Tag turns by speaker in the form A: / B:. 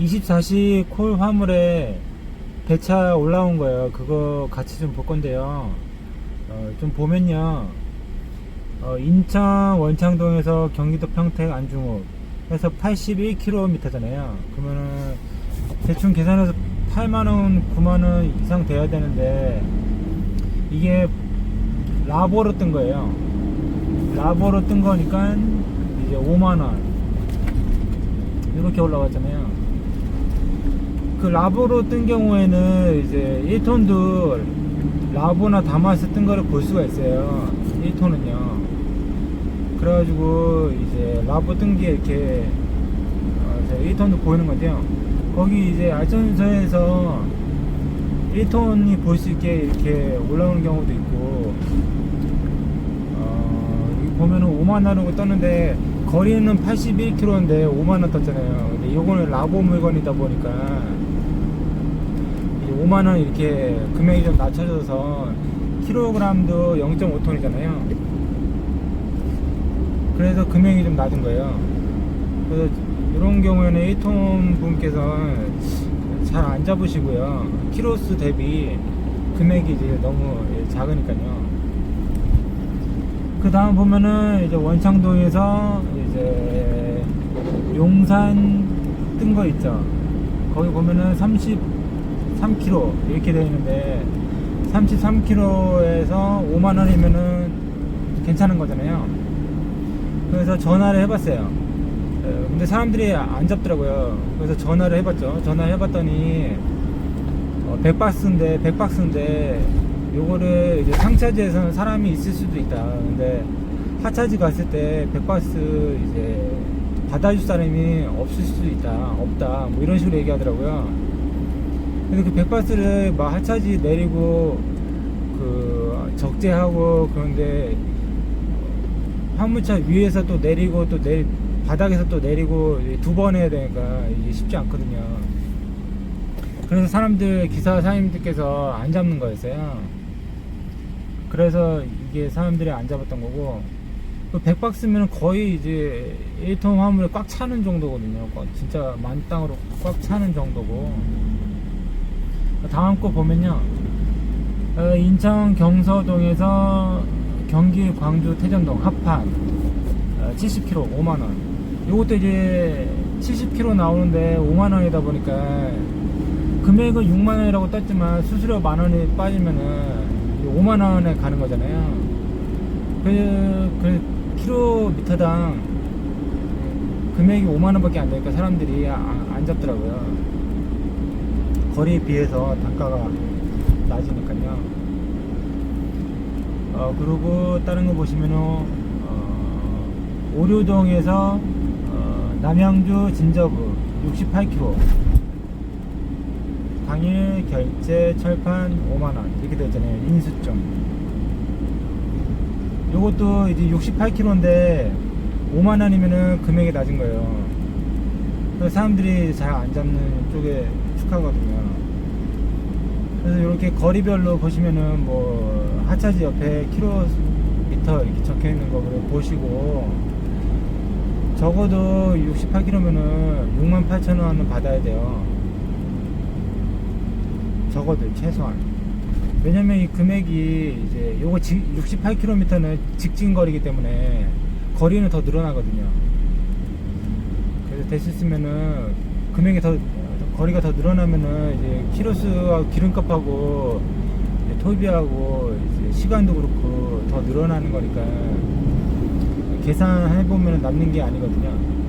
A: 24시 콜 화물에 배차 올라온 거예요. 그거 같이 좀 볼 건데요. 어, 좀 보면요. 어, 인천 원창동에서 경기도 평택 안중읍 해서 81km잖아요. 그러면은 대충 계산해서 8만원, 9만원 이상 돼야 되는데 이게 라보로 뜬 거예요. 라보로 뜬 거니까 이제 5만원 이렇게 올라왔잖아요. 그 라보로 뜬 경우에는 이제 1톤도 라보나 다마스 뜬 거를 볼 수가 있어요. 1톤은요. 그래가지고 이제 라보 뜬 게 이렇게 어, 1톤도 보이는 건데요. 거기 이제 알선소에서 1톤이 볼 수 있게 이렇게 올라오는 경우도 있고 어, 보면은 5만 원이라고 떴는데 거리는 81km인데 5만 원 떴잖아요. 근데 이거는 라보 물건이다 보니까 5만 원 이렇게 금액이 좀 낮춰져서 킬로그램도 0.5톤이잖아요. 그래서 금액이 좀 낮은 거예요. 그래서 이런 경우에는 1톤 분께서 잘 안 잡으시고요. 키로수 대비 금액이 이제 너무 작으니까요. 그 다음 보면은 이제 원창동에서 이제 용산 뜬 거 있죠. 거기 보면은 33km 이렇게 되어 있는데 33km에서 5만 원이면은 괜찮은 거잖아요. 그래서 전화를 해봤어요. 에, 근데 사람들이 안 잡더라고요. 그래서 전화를 해봤죠. 전화를 해봤더니 어, 100박스인데 100박스인데 요거를 이제 상차지에서는 사람이 있을 수도 있다. 근데 하차지 갔을 때 100박스 이제 받아줄 사람이 없을 수도 있다. 없다. 뭐 이런 식으로 얘기하더라고요. 근데 그 100박스를 막 하차지 내리고 그 적재하고 그런데 화물차 위에서 또 내리고 또 내, 바닥에서 또 내리고 두 번 해야 되니까 이게 쉽지 않거든요. 그래서 사람들 기사 사장님들께서 안 잡는 거였어요. 그래서 이게 사람들이 안 잡았던 거고 그 100박스면 거의 이제 1톤 화물에 꽉 차는 정도거든요. 꽉 진짜 만땅으로 꽉 차는 정도고 다음 거 보면요. 어, 인천 경서동에서 경기 광주 태전동 합판 어, 70km 5만원. 요것도 이제 70km 나오는데 5만 원이다 보니까 금액은 6만 원이라고 떴지만 수수료 만 원이 빠지면은 5만 원에 가는 거잖아요. 그, 그 킬로미터당 금액이 5만 원밖에 안 되니까 사람들이 아- 안 잡더라고요 거리에 비해서 단가가 낮으니까요. 어, 그리고 다른 거 보시면은 어, 오류동에서 어, 남양주 진저브 68km 당일 결제 철판 5만원 이렇게 되어 있잖아요 인수점. 요것도 이제 68km인데 5만원이면은 금액이 낮은 거예요. 사람들이 잘 안 잡는 쪽에 축하거든요 그래서 이렇게 거리별로 보시면은 뭐 하차지 옆에 킬로미터 이렇게 적혀 있는 거 보시고 적어도 68km면은 6만 8천 원은 받아야 돼요. 적어도 최소한. 왜냐면 이 금액이 이제 요거 68km는 직진 거리기 때문에 거리는 더 늘어나거든요. 그래서 있으면은 금액이 더 거리가 더 늘어나면은 이제 키로수하고 기름값하고 이제 토비하고 이제 시간도 그렇고 더 늘어나는 거니까 계산해 보면 남는 게 아니거든요.